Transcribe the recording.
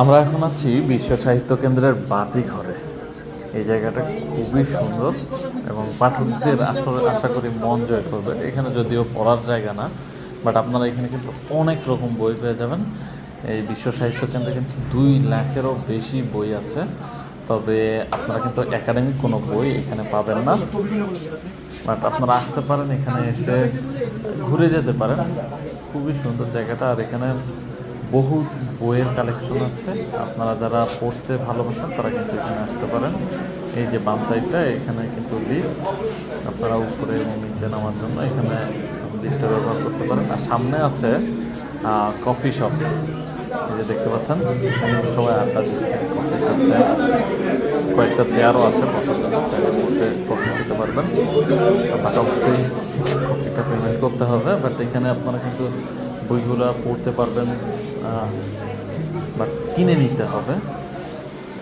আমরা এখন আছি বিশ্ব সাহিত্য কেন্দ্রের বাতি ঘরে। এই জায়গাটা খুবই সুন্দর এবং পাঠকদের আসলে আশা করি মন জয় করবে। এখানে যদিও পড়ার জায়গা না বাট আপনারা এখানে কিন্তু অনেক রকম বই পেয়ে যাবেন। এই বিশ্ব সাহিত্য কেন্দ্রে কিন্তু দুই লাখেরও বেশি বই আছে, তবে আপনারা কিন্তু একাডেমিক কোনো বই এখানে পাবেন না। বাট আপনারা আসতে পারেন এখানে এসে, ঘুরে যেতে পারেন। খুবই সুন্দর জায়গাটা, আর এখানে বহু বইয়ের কালেকশন আছে। আপনারা যারা পড়তে ভালোবাসেন, তারা কিন্তু এখানে আসতে পারেন। এই যে বাম সাইডটা এখানে কিন্তু লিফট আপনারা উপরে এবং নিচে নামার জন্য এখানে লিফটটা ব্যবহার করতে পারেন। আর সামনে আছে কফি শপ এই যে দেখতে পাচ্ছেন সবাই আড্ডা দিচ্ছে কফি খাচ্ছে। কয়েকটা চেয়ারও আছে কফি খেতে পারবেন। আপনাকে অবশ্যই কফিটা পেমেন্ট করতে হবে। বাট এখানে আপনারা কিন্তু বইগুলো পড়তে পারবেন বা কিনে নিতে হবে।